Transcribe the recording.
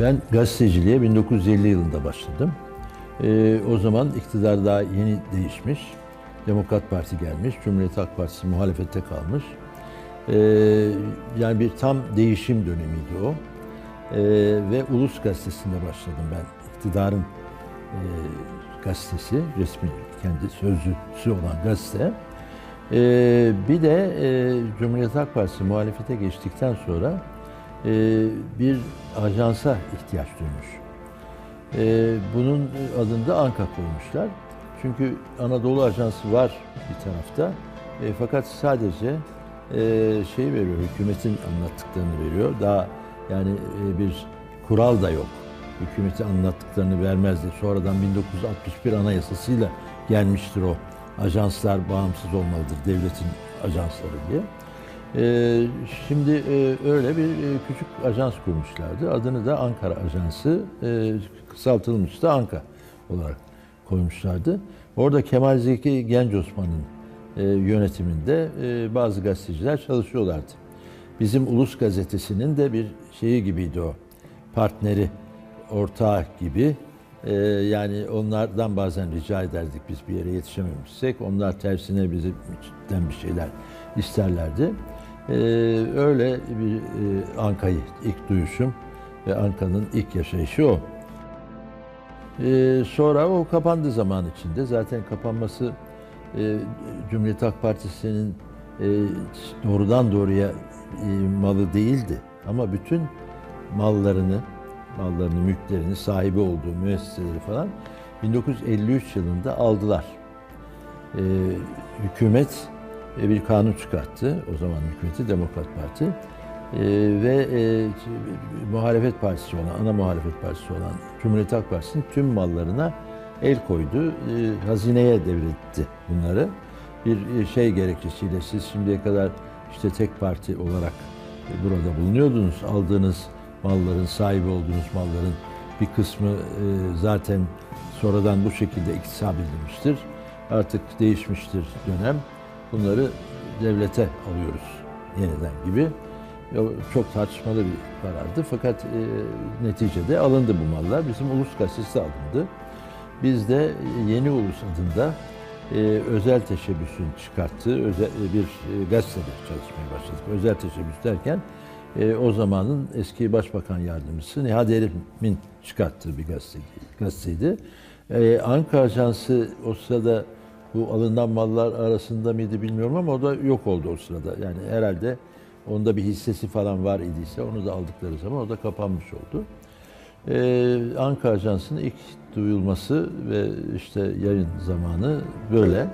Ben gazeteciliğe 1950 yılında başladım. Ee, o zaman iktidar daha yeni değişmiş. Demokrat Parti gelmiş, Cumhuriyet Halk Partisi muhalefette kalmış. Ee, yani bir tam değişim dönemiydi o. Ee, ve Ulus Gazetesi'nde başladım ben. İktidarın e, gazetesi, resmi kendi sözlüsü olan gazete. Ee, bir de e, Cumhuriyet Halk Partisi muhalefete geçtikten sonra bir ajansa ihtiyaç duymuş. E, bunun adını da Anka koymuşlar. Çünkü Anadolu Ajansı var bir tarafta. E, fakat sadece e, şey veriyor, hükümetin anlattıklarını veriyor. Daha yani e, bir kural da yok. Hükümetin anlattıklarını vermezdi. Sonradan 1961 Anayasasıyla gelmiştir o. Ajanslar bağımsız olmalıdır, devletin ajansları diye. Ee, şimdi e, öyle bir e, küçük ajans kurmuşlardı. Adını da Ankara Ajansı, e, kısaltılmış da Anka olarak koymuşlardı. Orada Kemal Zeki Genç Osman'ın e, yönetiminde bazı gazeteciler çalışıyorlardı. Bizim Ulus Gazetesi'nin de bir şeyi gibiydi o, partneri, ortağı gibi. Yani onlardan bazen rica ederdik biz bir yere yetişememişsek. Onlar tersine bizden bir şeyler isterlerdi. Ee, öyle bir e, Anka'yı ilk duyuşum ve Anka'nın ilk yaşayışı o. Ee, sonra o kapandı zaman içinde. Zaten kapanması e, Cumhuriyet Halk Partisi'nin e, doğrudan doğruya e, malı değildi. Ama bütün mallarını, mallarını, mülklerini, sahibi olduğu müesseseleri falan 1953 yılında aldılar. Ee, hükümet e, bir kanun çıkarttı. O zaman hükümeti Demokrat Parti. E, ve e, muhalefet partisi olan, ana muhalefet partisi olan Cumhuriyet Halk Partisi'nin tüm mallarına el koydu. E, hazineye devretti bunları. Bir e, şey gerekçesiyle siz şimdiye kadar işte tek parti olarak e, burada bulunuyordunuz. Aldığınız malların, sahibi olduğunuz malların bir kısmı e, zaten sonradan bu şekilde iktisap edilmiştir. Artık değişmiştir dönem bunları devlete alıyoruz yeniden gibi. Çok tartışmalı bir karardı fakat e, neticede alındı bu mallar. Bizim Ulus Gazetesi alındı. Biz de Yeni Ulus adında e, özel teşebbüsün çıkarttığı özel, bir e, gazetede çalışmaya başladık. Özel teşebbüs derken e, o zamanın eski Başbakan Yardımcısı Nihat Erim'in çıkarttığı bir gazeteydi. gazeteydi. E, Ankara Ajansı o sırada bu alınan mallar arasında mıydı bilmiyorum ama o da yok oldu o sırada. Yani herhalde onda bir hissesi falan var idiyse onu da aldıkları zaman o da kapanmış oldu. Ee, Ankara Ajansı'nın ilk duyulması ve işte yayın zamanı böyle.